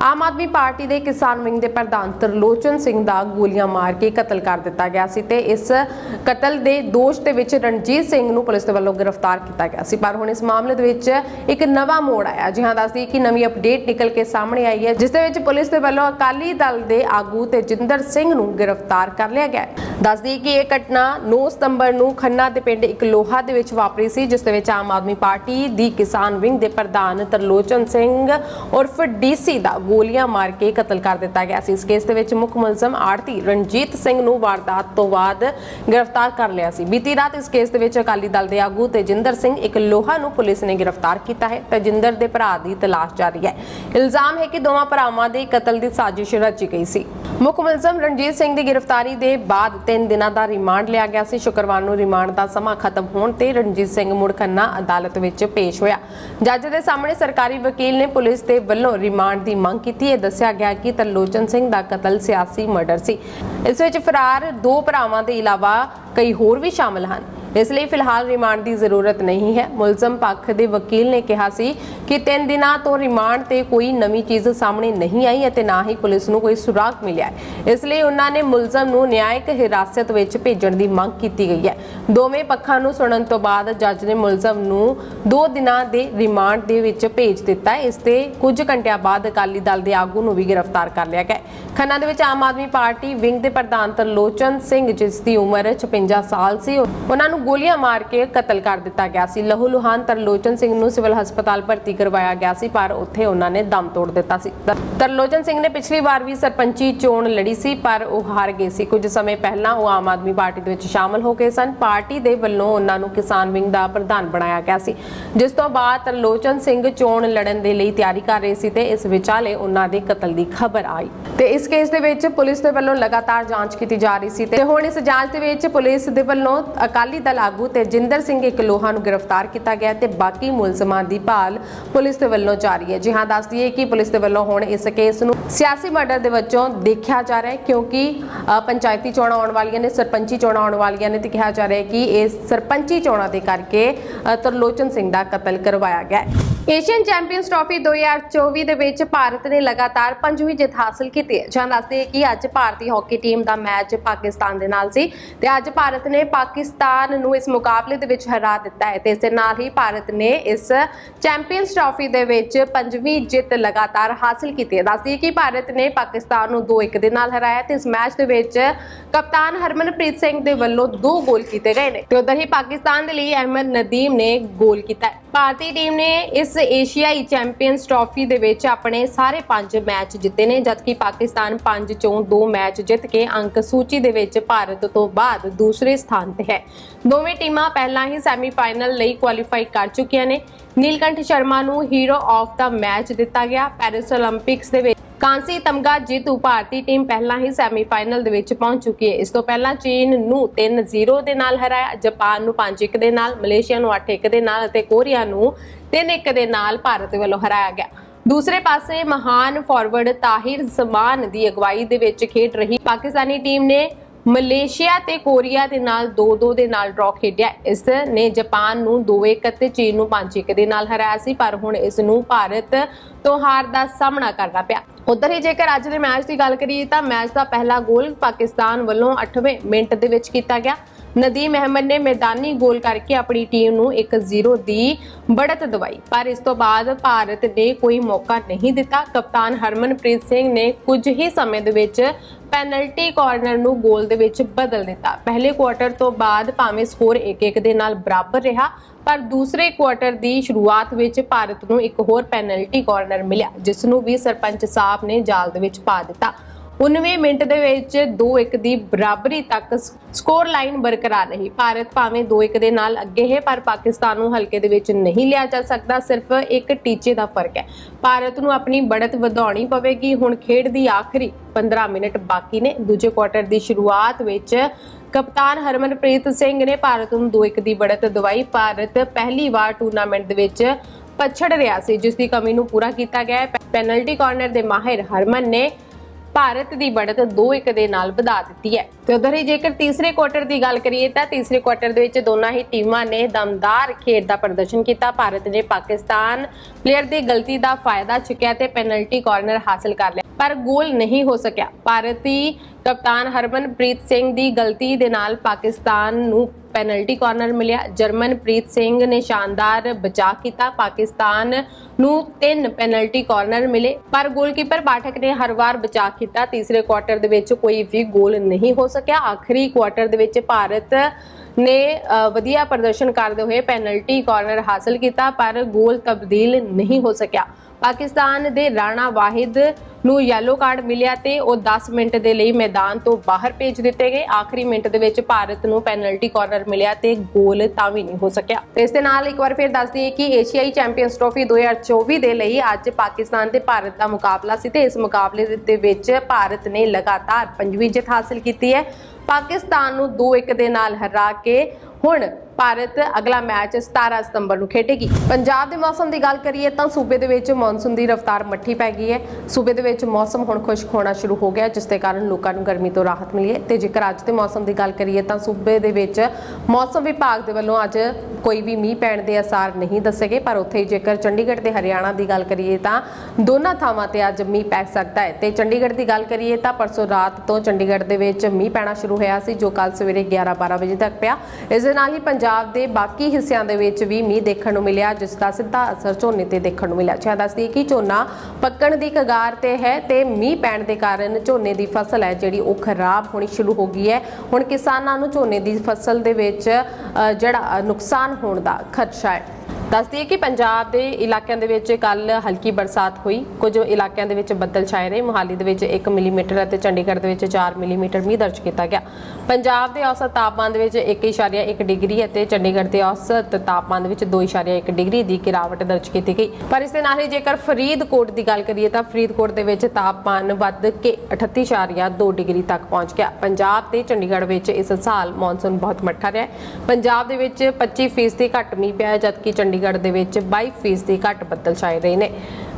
ਆਮ ਆਦਮੀ ਪਾਰਟੀ ਦੇ ਕਿਸਾਨ ਵਿੰਗ ਦੇ ਪ੍ਰਧਾਨ ਤਰਲੋਚਨ ਸਿੰਘ ਦਾ ਗੋਲੀਆਂ ਮਾਰ ਕੇ ਕਤਲ ਕਰ ਦਿੱਤਾ ਗਿਆ ਸੀ ਤੇ ਇਸ ਕਤਲ ਦੇ ਦੋਸ਼ ਦੇ ਵਿੱਚ ਰਣਜੀਤ ਸਿੰਘ ਨੂੰ ਪੁਲਿਸ ਦੇ ਵੱਲੋਂ ਗ੍ਰਿਫਤਾਰ ਕੀਤਾ ਗਿਆ ਸੀ। ਪਰ ਹੁਣ ਇਸ ਮਾਮਲੇ ਦੇ ਵਿੱਚ ਇੱਕ ਨਵਾਂ ਮੋੜ ਆਇਆ। ਜਿਹਾਂ ਦੱਸਦੀ ਕਿ ਨਵੀਂ ਅਪਡੇਟ ਨਿਕਲ ਕੇ ਸਾਹਮਣੇ ਆਈ ਹੈ, ਜਿਸ ਦੇ ਵਿੱਚ ਪੁਲਿਸ ਦੇ ਵੱਲੋਂ ਅਕਾਲੀ ਦਲ ਦੇ ਆਗੂ ਤੇਜਿੰਦਰ ਸਿੰਘ ਨੂੰ ਗ੍ਰਿਫਤਾਰ ਕਰ ਲਿਆ ਗਿਆ ਦੱਸਦੀ ਕਿ ਇਹ ਘਟਨਾ 9 ਸਤੰਬਰ ਨੂੰ ਖੰਨਾ ਦੇ ਪਿੰਡ ਇਕਲੋਹਾ ਦੇ ਵਿੱਚ ਵਾਪਰੀ ਸੀ, ਜਿਸ ਦੇ ਵਿੱਚ ਆਮ ਆਦਮੀ ਪਾਰਟੀ ਦੀ ਕਿਸਾਨ ਵਿੰਗ ਦੇ ਪ੍ਰਧਾਨ ਤਰਲੋਚਨ ਸਿੰਘ ਉਰਫ ਡੀਸੀ ਦਾ ਗੋਲੀਆਂ ਮਾਰ ਕੇ ਕਤਲ ਕਰ ਦਿੱਤਾ ਗਿਆ ਸੀ। ਇਸ ਕੇਸ ਦੇ ਵਿੱਚ ਮੁੱਖ ਮੁਲਜ਼ਮ ਆੜਤੀ ਰਣਜੀਤ ਸਿੰਘ ਨੂੰ ਵਾਰਦਾਤ ਤੋਂ ਬਾਅਦ ਗ੍ਰਿਫਤਾਰ ਕਰ ਲਿਆ ਸੀ। ਬੀਤੀ ਰਾਤ ਇਸ ਕੇਸ ਦੇ ਵਿੱਚ ਅਕਾਲੀ ਦਲ ਦੇ ਆਗੂ ਤੇਜਿੰਦਰ ਸਿੰਘ ਇਕਲੋਹਾ ਨੂੰ ਪੁਲਿਸ ਨੇ ਗ੍ਰਿਫਤਾਰ ਕੀਤਾ ਹੈ। ਤੇਜਿੰਦਰ ਦੇ ਭਰਾ ਦੀ ਤਲਾਸ਼ ਜਾਰੀ ਹੈ। ਇਲਜ਼ਾਮ ਹੈ ਕਿ ਦੋਵਾਂ ਭਰਾਵਾਂ ਦੇ ਕਤਲ ਦੀ ਸਾਜ਼ਿਸ਼ ਰਚੀ ਗਈ ਸੀ। ਮੁੱਖ ਮੁਲਜ਼ਮ ਰਣਜੀਤ ਸਿੰਘ ਦੀ ਗ੍ਰਿਫਤਾਰੀ ਦੇ ਬਾਅਦ 3 ਦਿਨਾਂ ਦਾ ਰਿਮਾਂਡ ਲਿਆ ਗਿਆ ਸੀ। ਸ਼ੁੱਕਰਵਾਰ ਨੂੰ ਰਿਮਾਂਡ ਦਾ ਸਮਾਂ ਖਤਮ ਹੋਣ ਤੇ ਰਣਜੀਤ ਸਿੰਘ ਮੁੜ ਖੰਨਾ ਅਦਾਲਤ ਵਿੱਚ ਪੇਸ਼ ਹੋਇਆ। ਜੱਜ ਦੇ ਸਾਹਮਣੇ ਸਰਕਾਰੀ ਵਕੀਲ ਨੇ ਪੁਲਿਸ ਦੇ ਵੱਲੋਂ ਰਿਮਾਂਡ ਦੀ ਮੰਗ ਕੀਤੀ, ਇਹ ਦੱਸਿਆ ਗਿਆ ਕਿ ਤਰਲੋਚਨ ਸਿੰਘ ਦਾ ਕਤਲ ਸਿਆਸੀ ਮਰਡਰ ਸੀ। ਇਸ ਵਿੱਚ ਫਰਾਰ ਦੋ ਭਰਾਵਾਂ ਦੇ ਇਲਾਵਾ ਕਈ ਹੋਰ ਵੀ ਸ਼ਾਮਲ ਹਨ। ਇਸ ਲਈ ਫਿਲਹਾਲ ਰਿਮਾਂਡ ਦੀ ਜ਼ਰੂਰਤ ਨਹੀਂ ਹੈ। ਮੁਲਜ਼ਮ ਪੱਖ ਦੇ ਵਕੀਲ ਨੇ ਕਿਹਾ ਸੀ ਕਿ 3 ਦਿਨਾਂ ਤੋਂ ਰਿਮਾਂਡ ਤੇ ਕੋਈ ਨਵੀਂ ਚੀਜ਼ ਸਾਹਮਣੇ ਨਹੀਂ ਆਈ ਅਤੇ ਨਾ ਹੀ ਪੁਲਿਸ ਨੂੰ ਕੋਈ ਸੁਰਾਗ ਮਿਲਿਆ ਇਸ ਲਈ ਉਹਨਾਂ ਨੇ ਮੁਲਜ਼ਮ ਨੂੰ ਨਿਆਇਕ ਹਿਰਾਸਤ ਵਿੱਚ ਭੇਜਣ ਦੀ ਮੰਗ ਕੀਤੀ ਗਈ ਹੈ। ਦੋਵੇਂ ਪੱਖਾਂ ਨੂੰ ਸੁਣਨ ਤੋਂ ਬਾਅਦ ਜੱਜ ਨੇ ਮੁਲਜ਼ਮ ਨੂੰ 2 ਦਿਨਾਂ ਦੇ ਰਿਮਾਂਡ ਦੇ ਵਿੱਚ ਭੇਜ ਦਿੱਤਾ ਇਸ ਤੇ ਕੁਝ ਘੰਟਿਆਂ ਬਾਅਦ ਅਕਾਲੀ ਦਲ ਦੇ ਆਗੂ ਨੂੰ ਵੀ ਗ੍ਰਿਫਤਾਰ ਕਰ ਲਿਆ ਗਿਆ ਖੰਨਾ ਦੇ ਵਿੱਚ ਆਮ ਆਦਮੀ ਪਾਰਟੀ ਵਿੰਗ ਦੇ ਪ੍ਰਧਾਨ ਤਰਲੋਚਨ ਸਿੰਘ, ਜਿਸ ਦੀ ਉਮਰ 56 ਸਾਲ ਸੀ। ਉਹਨਾਂ ਨੂੰ ਗੋਲੀਆਂ ਮਾਰ ਕੇ ਕਤਲ ਕਰ ਦਿੱਤਾ ਗਿਆ ਸੀ। ਲਹੂ ਲੁਹਾਨ ਤਰਲੋਚਨ ਸਿੰਘ ਨੂੰ ਸਿਵਲ ਹਸਪਤਾਲ ਭਰਤੀ ਕਰਵਾਇਆ ਗਿਆ ਸੀ, ਪਰ ਉੱਥੇ ਉਹਨਾਂ ਨੇ ਦਮ ਤੋੜ ਦਿੱਤਾ ਸੀ। ਤਰਲੋਚਨ ਸਿੰਘ ਨੇ ਪਿਛਲੀ ਵਾਰ ਵੀ ਸਰਪੰਚੀ ਚੋਣ ਲੜੀ ਸੀ, ਪਰ ਉਹ ਹਾਰ ਗਏ ਸੀ। ਕੁਝ ਸਮੇਂ ਪਹਿਲਾਂ ਉਹ ਆਮ ਆਦਮੀ ਪਾਰਟੀ ਦੇ ਵਿੱਚ ਸ਼ਾਮਲ ਹੋ ਗਏ ਸਨ। ਪਾਰਟੀ ਦੇ ਵੱਲੋਂ ਉਹਨਾਂ ਨੂੰ ਕਿਸਾਨ ਵਿੰਗ ਦਾ ਪ੍ਰਧਾਨ ਬਣਾਇਆ ਗਿਆ ਸੀ। ਜਿਸ ਤੋਂ ਬਾਅਦ ਤਰਲੋਚਨ ਸਿੰਘ ਚੋਣ ਲੜਨ ਦੇ ਲਈ ਤਿਆਰੀ ਕਰ ਰਹੇ ਸੀ ਤੇ ਇਸ ਵਿਚਾਲੇ ਉਹਨਾਂ ਦੇ ਕਤਲ ਦੀ ਖਬਰ ਆਈ। ਤੇ ਇਸ ਕੇਸ ਦੇ ਵਿੱਚ ਪੁਲਿਸ ਦੇ ਵੱਲੋਂ ਲਗਾਤਾਰ ਜਾਂਚ ਕੀਤੀ ਜਾ ਰਹੀ ਸੀ ਤੇ ਹੁਣ ਇਸ ਜਾਂਚ ਦੇ ਵਿੱਚ ਪੁਲਿਸ ਦੇ ਵੱਲੋਂ ਅਕਾਲੀ ਦਲ ਆਗੂ ਤੇਜਿੰਦਰ ਸਿੰਘ ਇਕਲੋਹਾ ਨੂੰ ਗ੍ਰਿਫਤਾਰ ਕੀਤਾ ਗਿਆ ਤੇ ਬਾਕੀ ਮੁਲਜ਼ਮਾਂ ਦੀ ਭਾਲ ਪੁਲਿਸ ਦੇ ਵੱਲੋਂ ਜਾਰੀ ਹੈ। ਜੀ ਹਾਂ, ਦੱਸ ਦਈਏ ਕਿ ਪੁਲਿਸ ਦੇ ਵੱਲੋਂ ਹੁਣ ਇਸ ਕੇਸ ਨੂੰ ਸਿਆਸੀ ਮਰਡਰ ਦੇ ਵਜੋਂ ਦੇਖਿਆ ਜਾ ਰਿਹਾ ਹੈ ਕਿਉਂਕਿ ਪੰਚਾਇਤੀ ਚੋਣਾਂ ਆਉਣ ਵਾਲੀਆਂ ਨੇ, ਸਰਪੰਚੀ ਚੋਣਾਂ ਆਉਣ ਵਾਲੀਆਂ ਨੇ ਤੇ ਕਿਹਾ ਜਾ ਰਿਹਾ ਹੈ ਕਿ ਇਹ ਸਰਪੰਚੀ ਚੋਣਾਂ ਦੇ ਕਰਕੇ ਤਰਲੋਚਨ ਸਿੰਘ ਦਾ ਕਤਲ ਕਰਵਾਇਆ ਗਿਆ ਹੈ। ਏਸ਼ੀਅਨ ਚੈਂਪੀਅਨਸ ਟਰਾਫੀ 2024 ਦੇ ਵਿੱਚ ਭਾਰਤ ਨੇ ਲਗਾਤਾਰ ਪੰਜਵੀਂ ਜਿੱਤ ਹਾਸਲ ਕੀਤੀ ਹੈ। ਜਾਂ ਦੱਸਦੇ ਕਿ ਅੱਜ ਭਾਰਤੀ ਹਾਕੀ ਟੀਮ ਦਾ ਮੈਚ ਪਾਕਿਸਤਾਨ ਦੇ ਨਾਲ ਸੀ ਤੇ ਅੱਜ ਭਾਰਤ ਨੇ ਪਾਕਿਸਤਾਨ ਨੂੰ ਇਸ ਮੁਕਾਬਲੇ ਦੇ ਵਿੱਚ ਹਰਾ ਦਿੱਤਾ ਹੈ ਤੇ ਇਸ ਦੇ ਨਾਲ ਹੀ ਭਾਰਤ ਨੇ ਇਸ ਚੈਂਪੀਅਨਸ ਟਰਾਫੀ ਦੇ ਵਿੱਚ ਪੰਜਵੀਂ ਜਿੱਤ ਲਗਾਤਾਰ ਹਾਸਲ ਕੀਤੀ ਹੈ। ਦੱਸਦੀ ਕਿ ਭਾਰਤ ਨੇ ਪਾਕਿਸਤਾਨ ਨੂੰ 2-1 ਦੇ ਨਾਲ ਹਰਾਇਆ ਤੇ ਇਸ ਮੈਚ ਦੇ ਵਿੱਚ ਕਪਤਾਨ ਹਰਮਨਪ੍ਰੀਤ ਸਿੰਘ ਦੇ ਵੱਲੋਂ ਦੋ ਗੋਲ ਕੀਤੇ ਗਏ ਨੇ ਤੇ ਉਧਰ ਹੀ ਪਾਕਿਸਤਾਨ ਦੇ ਲਈ ਅਹਿਮਦ ਨਦੀਮ ਨੇ ਗੋਲ ਕੀਤਾ ਭਾਰਤੀ ਟੀਮ ਨੇ ਇਸ ਏਸ਼ੀਆਈ ਚੈਂਪੀਅਨਸ ਟਰਾਫੀ ਦੇ ਵਿੱਚ ਆਪਣੇ ਸਾਰੇ 5 ਮੈਚ ਜਿੱਤੇ ਨੇ, ਜਦਕਿ ਪਾਕਿਸਤਾਨ 5 ਚੋਂ 2 ਮੈਚ ਜਿੱਤ ਕੇ ਅੰਕ ਸੂਚੀ ਦੇ ਵਿੱਚ ਭਾਰਤ ਤੋਂ ਬਾਅਦ ਦੂਸਰੇ ਸਥਾਨ ਤੇ ਹੈ। ਦੋਵੇਂ ਟੀਮਾਂ ਪਹਿਲਾਂ ਹੀ ਸੈਮੀਫਾਈਨਲ ਲਈ ਕੁਆਲੀਫਾਈ ਕਰ ਚੁੱਕੀਆਂ ਨੇ। ਨੀਲਕੰਠ ਸ਼ਰਮਾ ਨੂੰ ਹੀਰੋ ਆਫ ਦਾ ਮੈਚ ਦਿੱਤਾ ਗਿਆ। ਪੈਰਿਸ 올림픽ਸ ਦੇ ਕਾਂਸੀ, ਤਮਗਾ, ਜੇਤੂ ਭਾਰਤੀ ਟੀਮ ਪਹਿਲਾਂ ਹੀ ਸੈਮੀਫਾਈਨਲ ਦੇ ਵਿੱਚ ਪਹੁੰਚ ਚੁੱਕੀ ਹੈ। ਇਸ ਤੋਂ ਪਹਿਲਾਂ ਚੀਨ ਨੂੰ 3-0 ਦੇ ਨਾਲ ਹਰਾਇਆ, ਜਪਾਨ ਨੂੰ 5-1 ਦੇ ਨਾਲ, ਮਲੇਸ਼ੀਆ ਨੂੰ 8-1 ਦੇ ਨਾਲ ਅਤੇ ਕੋਰੀਆ ਨੂੰ 3-1 ਦੇ ਨਾਲ ਭਾਰਤ ਵੱਲੋਂ ਹਰਾਇਆ ਗਿਆ। ਦੂਸਰੇ ਪਾਸੇ ਮਹਾਨ ਫਾਰਵਰਡ ਤਾਹਿਰ ਜ਼ਮਾਨ ਦੀ ਅਗਵਾਈ ਦੇ ਵਿੱਚ ਖੇਡ ਰਹੀ ਪਾਕਿਸਤਾਨੀ ਟੀਮ ਨੇ ਮਲੇਸ਼ੀਆ ਤੇ ਕੋਰੀਆ ਦੇ ਨਾਲ 2-2 ਦੇ ਨਾਲ ਡਰਾ ਖੇਡਿਆ। ਇਸ ਨੇ ਜਾਪਾਨ ਨੂੰ 2-1 ਅਤੇ ਚੀਨ ਨੂੰ 5-1 ਦੇ ਨਾਲ ਹਰਾਇਆ ਸੀ, ਪਰ ਹੁਣ ਇਸ ਨੂੰ ਭਾਰਤ ਤੋਂ ਹਾਰ ਦਾ ਸਾਹਮਣਾ ਕਰਨਾ ਪਿਆ। ਉਧਰ ਹੀ ਜੇਕਰ ਅੱਜ ਦੇ ਮੈਚ ਦੀ ਗੱਲ ਕਰੀਏ ਤਾਂ ਮੈਚ ਦਾ ਪਹਿਲਾ ਗੋਲ ਪਾਕਿਸਤਾਨ ਵੱਲੋਂ 8ਵੇਂ ਮਿੰਟ ਦੇ ਵਿੱਚ ਕੀਤਾ ਗਿਆ। ਨਦੀਮ ਅਹਿਮਦ ਨੇ ਮੈਦਾਨੀ ਗੋਲ ਕਰਕੇ ਆਪਣੀ ਟੀਮ ਨੂੰ 1-0 ਦੀ ਬੜਤ ਦਵਾਈ। ਪਰ ਇਸ ਤੋਂ ਬਾਅਦ ਭਾਰਤ ਨੇ ਕੋਈ ਮੌਕਾ ਨਹੀਂ ਦਿੱਤਾ। ਕਪਤਾਨ ਹਰਮਨਪ੍ਰੀਤ ਸਿੰਘ ਨੇ ਕੁਝ ਹੀ ਸਮੇਂ ਦੇ ਵਿੱਚ ਪੈਨਲਟੀ ਕਾਰਨਰ ਨੂੰ ਗੋਲ ਦੇ ਵਿੱਚ ਬਦਲ ਦਿੱਤਾ। ਪਹਿਲੇ ਕੁਆਟਰ ਤੋਂ ਬਾਅਦ ਭਾਵੇਂ ਸਕੋਰ 1-1 ਦੇ ਨਾਲ ਬਰਾਬਰ ਰਿਹਾ ਪਰ ਦੂਸਰੇ ਕੁਆਟਰ ਦੀ ਸ਼ੁਰੂਆਤ ਵਿੱਚ ਭਾਰਤ ਨੂੰ ਇੱਕ ਹੋਰ ਪੈਨਲਟੀ ਕਾਰਨਰ ਮਿਲਿਆ ਜਿਸ ਨੂੰ ਵੀ ਸਰਪੰਚ ਸਾਹਿਬ ਨੇ ਜਾਲ ਦੇ ਵਿੱਚ ਪਾ ਦਿੱਤਾ। 19 ਮਿੰਟ ਦੇ ਵਿੱਚ 2-1 ਦੀ ਬਰਾਬਰੀ ਤੱਕ ਸਕੋਰ ਲਾਈਨ ਬਰਕਰਾਰ ਰਹੀ। ਭਾਰਤ ਭਾਵੇਂ 2-1 ਦੇ ਨਾਲ ਅੱਗੇ ਹੈ, ਪਰ ਪਾਕਿਸਤਾਨ ਨੂੰ ਹਲਕੇ ਦੇ ਵਿੱਚ ਨਹੀਂ ਲਿਆ ਜਾ ਸਕਦਾ। ਸਿਰਫ ਇੱਕ ਟੀਚੇ ਦਾ ਫ਼ਰਕ ਹੈ। ਭਾਰਤ ਨੂੰ ਆਪਣੀ ਬੜਤ ਵਧਾਉਣੀ ਪਵੇਗੀ। ਹੁਣ ਖੇਡ ਦੀ ਆਖਰੀ 15 ਮਿੰਟ ਬਾਕੀ ਨੇ। ਦੂਜੇ ਕੁਆਟਰ ਦੀ ਸ਼ੁਰੂਆਤ ਵਿੱਚ ਕਪਤਾਨ ਹਰਮਨਪ੍ਰੀਤ ਸਿੰਘ ਨੇ ਭਾਰਤ ਨੂੰ 2-1 ਦੀ ਬੜਤ ਦਵਾਈ। ਭਾਰਤ ਪਹਿਲੀ ਵਾਰ ਟੂਰਨਾਮੈਂਟ ਦੇ ਵਿੱਚ ਪਛੜ ਰਿਹਾ ਸੀ, ਜਿਸ ਦੀ ਕਮੀ ਨੂੰ ਪੂਰਾ ਕੀਤਾ ਗਿਆ ਹੈ। ਪੈਨਲਟੀ ਕਾਰਨਰ ਦੇ ਮਾਹਿਰ ਹਰਮਨ ਨੇ ਭਾਰਤ ਦੀ ਬੜਤ 2-1 ਦੇ ਨਾਲ ਵਧਾ ਦਿੱਤੀ ਹੈ। ਤੇ ਉਧਰ ਹੀ ਜੇਕਰ ਤੀਸਰੇ ਕੁਆਟਰ ਦੀ ਗੱਲ ਕਰੀਏ ਤਾਂ ਤੀਸਰੇ ਕੁਆਟਰ ਦੇ ਵਿੱਚ ਦੋਨਾਂ ਹੀ ਟੀਮਾਂ ਨੇ ਦਮਦਾਰ ਖੇਡ ਦਾ ਪ੍ਰਦਰਸ਼ਨ ਕੀਤਾ। ਭਾਰਤ ਨੇ ਪਾਕਿਸਤਾਨ ਪਲੇਅਰ ਦੀ ਗਲਤੀ ਦਾ ਫਾਇਦਾ ਚੁੱਕਿਆ ਤੇ ਪੈਨਲਟੀ ਕਾਰਨਰ ਹਾਸਲ ਕਰ ਲਿਆ। ਪਰ ਗੋਲ ਨਹੀਂ ਹੋ ਸਕਿਆ। ਭਾਰਤੀ ਕਪਤਾਨ ਹਰਮਨਪ੍ਰੀਤ ਸਿੰਘ ਦੀ ਗਲਤੀ ਦੇ ਨਾਲ ਪਾਕਿਸਤਾਨ ਨੂੰ ਪੈਨਲਟੀ ਕਾਰਨਰ ਮਿਲਿਆ। ਜਰਮਨਪ੍ਰੀਤ ਸਿੰਘ ਨੇ ਸ਼ਾਨਦਾਰ ਬਚਾਅ ਕੀਤਾ। ਪਾਕਿਸਤਾਨ ਨੂੰ ਤਿੰਨ ਪੈਨਲਟੀ ਕਾਰਨਰ ਮਿਲੇ। ਪਰ ਗੋਲਕੀਪਰ ਪਾਠਕ ਨੇ ਹਰ ਵਾਰ ਬਚਾਅ ਕੀਤਾ। ਤੀਸਰੇ ਕੁਆਟਰ ਦੇ ਵਿੱਚ ਕੋਈ ਵੀ ਗੋਲ ਨਹੀਂ ਹੋ ਸਕਿਆ। ਆਖਰੀ ਕੁਆਟਰ ਦੇ ਵਿੱਚ ਭਾਰਤ ਨੇ ਅ, ਵਧੀਆ ਪ੍ਰਦਰਸ਼ਨ ਕਰਦੇ ਹੋਏ ਪੈਨਲਟੀ ਕਾਰਨਰ ਹਾਸਲ ਕੀਤਾ ਪਰ ਗੋਲ ਤਬਦੀਲ ਨਹੀਂ ਹੋ ਸਕਿਆ। ਪਾਕਿਸਤਾਨ ਦੇ ਰਾਣਾ ਵਾਹਿਦ ਨੂੰ ਯੈਲੋ ਕਾਰਡ ਮਿਲਿਆ ਤੇ ਉਹ 10 ਮਿੰਟ ਦੇ ਲਈ ਮੈਦਾਨ ਤੋਂ ਬਾਹਰ ਭੇਜ ਦਿੱਤੇ ਗਏ। ਆਖਰੀ ਮਿੰਟ ਦੇ ਵਿੱਚ ਭਾਰਤ ਨੂੰ ਪੈਨਲਟੀ ਕਾਰਨਰ ਮਿਲਿਆ ਤੇ ਗੋਲ ਤਾਂ ਵੀ ਨਹੀਂ ਹੋ ਸਕਿਆ। ਤੇ ਇਸ ਦੇ ਨਾਲ ਇੱਕ ਵਾਰ ਫਿਰ ਦੱਸ ਦਈਏ ਕਿ ਏਸ਼ੀਆਈ ਚੈਂਪੀਅਨਸ ਟਰੋਫੀ 2024 ਦੇ ਲਈ ਅੱਜ ਪਾਕਿਸਤਾਨ ਤੇ ਭਾਰਤ ਦਾ ਮੁਕਾਬਲਾ ਸੀ ਤੇ ਇਸ ਮੁਕਾਬਲੇ ਦੇ ਵਿੱਚ ਭਾਰਤ ਨੇ ਲਗਾਤਾਰ ਪੰਜਵੀਂ ਜਿੱਤ ਹਾਸਲ ਕੀਤੀ ਹੈ। ਪਾਕਿਸਤਾਨ ਨੂੰ 2-1 ਦੇ ਨਾਲ ਹਰਾ ਕੇ ਹੁਣ ਭਾਰਤ ਅਗਲਾ ਮੈਚ 17 ਸਤੰਬਰ ਨੂੰ ਖੇਡੇਗੀ। ਪੰਜਾਬ ਦੇ ਮੌਸਮ ਦੀ ਗੱਲ ਕਰੀਏ ਤਾਂ ਸੂਬੇ ਦੇ ਵਿੱਚ ਮੌਨਸੂਨ ਦੀ ਰਫ਼ਤਾਰ ਮੱਠੀ ਪੈ ਗਈ ਹੈ। ਸੂਬੇ ਦੇ ਵਿੱਚ ਮੌਸਮ ਹੁਣ ਖੁਸ਼ਕ ਹੋਣਾ ਸ਼ੁਰੂ ਹੋ ਗਿਆ, ਜਿਸ ਦੇ ਕਾਰਨ ਲੋਕਾਂ ਨੂੰ ਗਰਮੀ ਤੋਂ ਰਾਹਤ ਮਿਲੀ ਹੈ। ਤੇ ਜੇਕਰ ਅੱਜ ਦੇ ਮੌਸਮ ਦੀ ਗੱਲ ਕਰੀਏ ਤਾਂ ਸੂਬੇ ਦੇ ਵਿੱਚ ਮੌਸਮ ਵਿਭਾਗ ਦੇ ਵੱਲੋਂ ਅੱਜ ਕੋਈ ਵੀ ਮੀਂਹ ਪੈਣ ਦੇ ਅਸਾਰ ਨਹੀਂ ਦੱਸੇ ਗਏ, ਪਰ ਉੱਥੇ ਹੀ ਜੇਕਰ ਚੰਡੀਗੜ੍ਹ ਤੇ ਹਰਿਆਣਾ ਦੀ ਗੱਲ ਕਰੀਏ ਤਾਂ ਦੋਨਾਂ ਥਾਵਾਂ ਤੇ ਅੱਜ ਮੀਂਹ ਪੈ ਸਕਦਾ ਹੈ। ਤੇ ਚੰਡੀਗੜ੍ਹ ਦੀ ਗੱਲ ਕਰੀਏ ਤਾਂ ਪਰਸੋਂ ਰਾਤ ਤੋਂ ਚੰਡੀਗੜ੍ਹ ਦੇ ਵਿੱਚ ਮੀਂਹ ਪੈਣਾ ਸ਼ੁਰੂ ਹੋਇਆ ਸੀ, ਜੋ ਕੱਲ ਸਵੇਰੇ 11-12 ਵਜੇ ਤੱਕ ਪਿਆ। ਇਸ ਦੇ ਨਾਲ ਹੀ ਪੰਜਾਬ ਪੰਜਾਬ ਦੇ ਬਾਕੀ ਹਿੱਸਿਆਂ ਦੇ ਵਿੱਚ ਵੀ ਮੀਂਹ ਦੇਖਣ ਨੂੰ ਮਿਲਿਆ, ਜਿਸ ਦਾ ਸਿੱਧਾ ਅਸਰ ਝੋਨੇ ਤੇ ਦੇਖਣ ਨੂੰ ਮਿਲਿਆ। ਚਾਹ ਦੱਸਦੀ ਕਿ ਝੋਨਾ ਪੱਕਣ ਦੀ ਕਗਾਰ ਤੇ ਹੈ ਤੇ ਮੀਂਹ ਪੈਣ ਦੇ ਕਾਰਨ ਝੋਨੇ ਦੀ ਫਸਲ ਹੈ ਜਿਹੜੀ ਉਹ ਖਰਾਬ ਹੋਣੀ ਸ਼ੁਰੂ ਹੋ ਗਈ ਹੈ। ਹੁਣ ਕਿਸਾਨਾਂ ਨੂੰ ਝੋਨੇ ਦੀ ਫਸਲ ਦੇ ਵਿੱਚ ਜਿਹੜਾ ਨੁਕਸਾਨ ਹੋਣ ਦਾ ਖਦਸ਼ਾ ਹੈ। ਦੱਸਦੀ ਹੈ ਕਿ ਪੰਜਾਬ ਦੇ ਇਲਾਕਿਆਂ ਦੇ ਵਿੱਚ ਕੱਲ ਹਲਕੀ ਬਰਸਾਤ ਹੋਈ। ਕੁਝ ਇਲਾਕਿਆਂ ਦੇ ਵਿੱਚ ਬੱਦਲ ਛਾਏ ਰਹੇ। ਮੁਹਾਲੀ ਦੇ ਵਿੱਚ 1 ਮਿਲੀਮੀਟਰ ਅਤੇ ਚੰਡੀਗੜ੍ਹ ਦੇ ਵਿੱਚ 4 ਮਿਲੀਮੀਟਰ ਮੀਂਹ ਦਰਜ ਕੀਤਾ ਗਿਆ। ਪੰਜਾਬ ਦੇ ਔਸਤ ਤਾਪਮਾਨ ਦੇ ਵਿੱਚ 1.1 ਡਿਗਰੀ ਅਤੇ ਚੰਡੀਗੜ੍ਹ ਦੇ ਔਸਤ ਤਾਪਮਾਨ ਦੇ ਵਿੱਚ 2.1 ਡਿਗਰੀ ਦੀ ਗਿਰਾਵਟ ਦਰਜ ਕੀਤੀ ਗਈ। ਪਰ ਇਸ ਦੇ ਨਾਲ ਹੀ ਜੇਕਰ ਫਰੀਦਕੋਟ ਦੀ ਗੱਲ ਕਰੀਏ ਤਾਂ ਫਰੀਦਕੋਟ ਦੇ ਵਿੱਚ ਤਾਪਮਾਨ ਵੱਧ ਕੇ 38.2 ਡਿਗਰੀ ਤੱਕ ਪਹੁੰਚ ਗਿਆ। ਪੰਜਾਬ ਤੇ ਚੰਡੀਗੜ੍ਹ ਵਿੱਚ ਇਸ ਸਾਲ ਮੌਨਸੂਨ ਬਹੁਤ ਮੱਠਾ ਰਿਹਾ ਪੰਜਾਬ ਦੇ ਵਿੱਚ 25% ਘੱਟ ਮੀਂਹ ਪਿਆ ਜਦਕਿ ਚੰਡੀਗੜ੍ਹ ਦੇ ਵਿੱਚ 22% ਘੱਟ ਬੱਦਲ ਛਾਏ ਰਹੇ ਨੇ।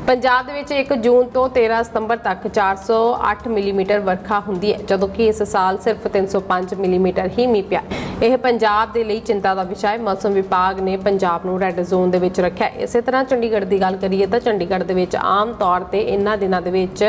ਪੰਜਾਬ ਦੇ ਵਿੱਚ 1 ਜੂਨ ਤੋਂ 13 ਸਤੰਬਰ ਤੱਕ 408 ਮਿਲੀਮੀਟਰ ਵਰਖਾ ਹੁੰਦੀ ਹੈ, ਜਦੋਂ ਕਿ ਇਸ ਸਾਲ ਸਿਰਫ 305 ਮਿਲੀਮੀਟਰ ਹੀ ਮੀਂਹ ਪਿਆ। ਇਹ ਪੰਜਾਬ ਦੇ ਲਈ ਚਿੰਤਾ ਦਾ ਵਿਸ਼ਾ ਹੈ। ਮੌਸਮ ਵਿਭਾਗ ਨੇ ਪੰਜਾਬ ਨੂੰ ਰੈੱਡ ਜ਼ੋਨ ਦੇ ਵਿੱਚ ਰੱਖਿਆ ਇਸੇ ਤਰ੍ਹਾਂ ਚੰਡੀਗੜ੍ਹ ਦੀ ਗੱਲ ਕਰੀਏ ਤਾਂ ਚੰਡੀਗੜ੍ਹ ਦੇ ਵਿੱਚ ਆਮ ਤੌਰ ਤੇ ਇਹਨਾਂ ਦਿਨਾਂ ਦੇ ਵਿੱਚ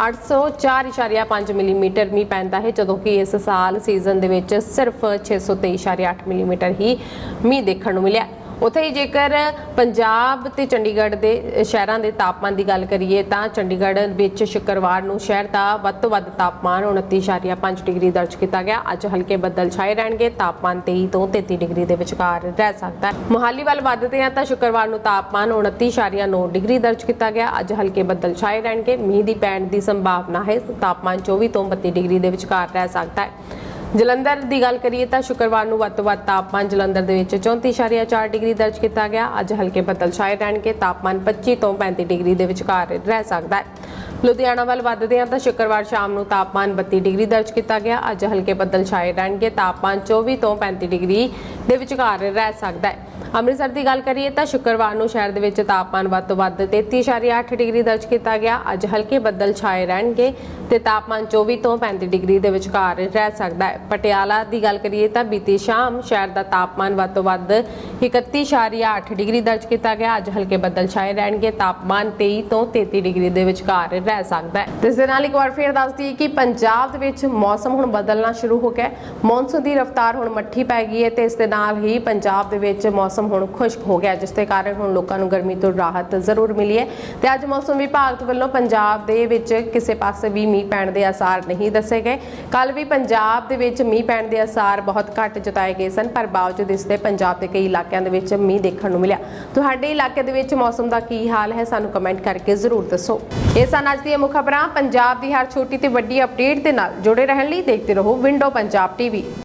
804.5 ਮਿਲੀਮੀਟਰ ਮੀਂਹ ਪੈਂਦਾ ਹੈ, ਜਦੋਂ ਕਿ ਇਸ ਸਾਲ ਸੀਜ਼ਨ ਦੇ ਵਿੱਚ ਸਿਰਫ 623.8 ਮਿਲੀਮੀਟਰ ਹੀ ਮੀਂਹ ਦੇਖਣ ਨੂੰ ਮਿਲਿਆ ਉੱਥੇ ਹੀ ਜੇਕਰ ਪੰਜਾਬ ਤੇ ਚੰਡੀਗੜ੍ਹ ਦੇ ਸ਼ਹਿਰਾਂ ਦੇ ਤਾਪਮਾਨ ਦੀ ਗੱਲ ਕਰੀਏ ਤਾਂ ਚੰਡੀਗੜ੍ਹ ਵਿੱਚ ਸ਼ੁੱਕਰਵਾਰ ਨੂੰ ਸ਼ਹਿਰ ਦਾ ਵੱਧ ਤੋਂ ਵੱਧ ਤਾਪਮਾਨ 29.5 ਡਿਗਰੀ ਦਰਜ ਕੀਤਾ ਗਿਆ। ਅੱਜ ਹਲਕੇ ਬੱਦਲ ਛਾਏ ਰਹਿਣਗੇ। ਤਾਪਮਾਨ 23 ਤੋਂ 33 ਡਿਗਰੀ ਦੇ ਵਿਚਕਾਰ ਰਹਿ ਸਕਦਾ ਹੈ। ਮੁਹਾਲੀ ਵੱਲ ਵੱਧਦੇ ਹਾਂ ਤਾਂ ਸ਼ੁੱਕਰਵਾਰ ਨੂੰ ਤਾਪਮਾਨ 29.9 ਡਿਗਰੀ ਦਰਜ ਕੀਤਾ ਗਿਆ। ਅੱਜ ਹਲਕੇ ਬੱਦਲ ਛਾਏ ਰਹਿਣਗੇ। ਮੀਂਹ ਦੀ ਪੈਣ ਦੀ ਸੰਭਾਵਨਾ ਹੈ। ਤਾਪਮਾਨ 24 ਤੋਂ 32 ਡਿਗਰੀ ਦੇ ਵਿਚਕਾਰ ਰਹਿ ਸਕਦਾ ਹੈ। ਜਲੰਧਰ ਦੀ ਗੱਲ ਕਰੀਏ ਤਾਂ ਸ਼ੁੱਕਰਵਾਰ ਨੂੰ ਵੱਧ ਤੋਂ ਵੱਧ ਤਾਪਮਾਨ ਜਲੰਧਰ ਦੇ ਵਿੱਚ 34.4 ਡਿਗਰੀ ਦਰਜ ਕੀਤਾ ਗਿਆ। ਅੱਜ ਹਲਕੇ ਬੱਦਲ ਛਾਏ ਰਹਿਣਗੇ। ਤਾਪਮਾਨ 25 ਤੋਂ 35 ਡਿਗਰੀ ਦੇ ਵਿਚਕਾਰ ਰਹਿ ਸਕਦਾ ਹੈ। ਲੁਧਿਆਣਾ ਵੱਲ ਵੱਧਦੇ ਹਾਂ ਤਾਂ ਸ਼ੁੱਕਰਵਾਰ ਸ਼ਾਮ ਨੂੰ ਤਾਪਮਾਨ 32 ਡਿਗਰੀ ਦਰਜ ਕੀਤਾ ਗਿਆ। ਅੱਜ ਹਲਕੇ ਬੱਦਲ ਛਾਏ ਰਹਿਣਗੇ। ਤਾਪਮਾਨ 24 ਤੋਂ 35 ਡਿਗਰੀ ਦੇ ਵਿਚਕਾਰ ਰਹਿ ਸਕਦਾ ਹੈ। ਅੰਮ੍ਰਿਤਸਰ ਦੀ ਗੱਲ ਕਰੀਏ ਤਾਂ ਸ਼ੁੱਕਰਵਾਰ ਨੂੰ ਸ਼ਹਿਰ ਦੇ ਵਿੱਚ ਤਾਪਮਾਨ ਵੱਧ ਤੋਂ ਵੱਧ 33.8 ਡਿਗਰੀ ਦਰਜ ਕੀਤਾ ਗਿਆ। ਅੱਜ ਹਲਕੇ ਬੱਦਲ ਛਾਏ ਰਹਿਣਗੇ ਤੇ ਤਾਪਮਾਨ 24 ਤੋਂ 35 ਡਿਗਰੀ ਦੇ ਵਿਚਕਾਰ ਰਹਿ ਸਕਦਾ ਹੈ। ਪਟਿਆਲਾ ਦੀ ਗੱਲ ਕਰੀਏ ਤਾਂ ਬੀਤੀ ਸ਼ਾਮ ਸ਼ਹਿਰ ਦਾ ਤਾਪਮਾਨ ਵੱਧ ਤੋਂ ਵੱਧ 31.8 ਡਿਗਰੀ ਦਰਜ ਕੀਤਾ ਗਿਆ। ਅੱਜ ਹਲਕੇ ਬੱਦਲ ਛਾਏ ਰਹਿਣਗੇ। ਤਾਪਮਾਨ 23 ਤੋਂ 33 ਡਿਗਰੀ ਦੇ ਵਿਚਕਾਰ ਰਹਿ ਸਕਦਾ ਹੈ। ਤੇ ਇਸ ਦੇ ਨਾਲ ਇੱਕ ਵਾਰ ਫਿਰ ਦੱਸ ਦਈਏ ਕਿ ਪੰਜਾਬ ਦੇ ਵਿੱਚ ਮੌਸਮ ਹੁਣ ਬਦਲਣਾ ਸ਼ੁਰੂ ਹੋ ਗਿਆ ਮੌਨਸੂਨ ਦੀ ਰਫ਼ਤਾਰ ਹੁਣ ਮੱਠੀ ਪੈ ਗਈ ਹੈ ਤੇ ਇਸ ਦੇ ਨਾਲ ਹੀ ਪੰਜਾਬ ਦੇ ਵਿੱਚ ਮੌਸਮ ਹੁਣ ਖੁਸ਼ਕ ਹੋ ਗਿਆ ਜਿਸ ਦੇ ਕਾਰਨ ਹੁਣ ਲੋਕਾਂ ਨੂੰ ਗਰਮੀ ਤੋਂ ਰਾਹਤ ਜ਼ਰੂਰ ਮਿਲੀ ਹੈ। ਤੇ ਅੱਜ ਮੌਸਮ ਵਿਭਾਗ ਵੱਲੋਂ ਪੰਜਾਬ ਦੇ ਵਿੱਚ ਕਿਸੇ ਪਾਸੇ ਵੀ ਮੀਂਹ ਪੈਣ ਦੇ ਆਸਾਰ ਨਹੀਂ ਦੱਸੇ ਗਏ। ਕੱਲ ਵੀ ਪੰਜਾਬ ਦੇ ਵਿੱਚ ਮੀਂਹ ਪੈਣ ਦੇ ਆਸਾਰ ਬਹੁਤ ਘੱਟ ਜਤਾਏ ਗਏ ਸਨ, ਪਰ ਬਾਵਜੂਦ ਇਸ ਦੇ ਪੰਜਾਬ ਦੇ ਕਈ ਇਲਾਕਿਆਂ ਦੇ ਵਿੱਚ ਮੀਂਹ ਦੇਖਣ ਨੂੰ ਮਿਲਿਆ। ਤੁਹਾਡੇ ਇਲਾਕੇ ਦੇ ਵਿੱਚ ਮੌਸਮ ਦਾ ਕੀ ਹਾਲ ਹੈ, ਸਾਨੂੰ ਕਮੈਂਟ ਕਰਕੇ ਜ਼ਰੂਰ ਦੱਸੋ। ਇਹ ਸਨ ਅੱਜ ਅੱਜ ਦੀਆਂ ਮੁੱਖ ਖਬਰਾਂ ਪੰਜਾਬ ਦੀ ਹਰ ਛੋਟੀ ਤੇ ਵੱਡੀ ਅਪਡੇਟ ਦੇ ਨਾਲ ਜੁੜੇ ਰਹਿਣ ਲਈ ਦੇਖਦੇ ਰਹੋ ਵਿੰਡੋ ਪੰਜਾਬ ਟੀਵੀ।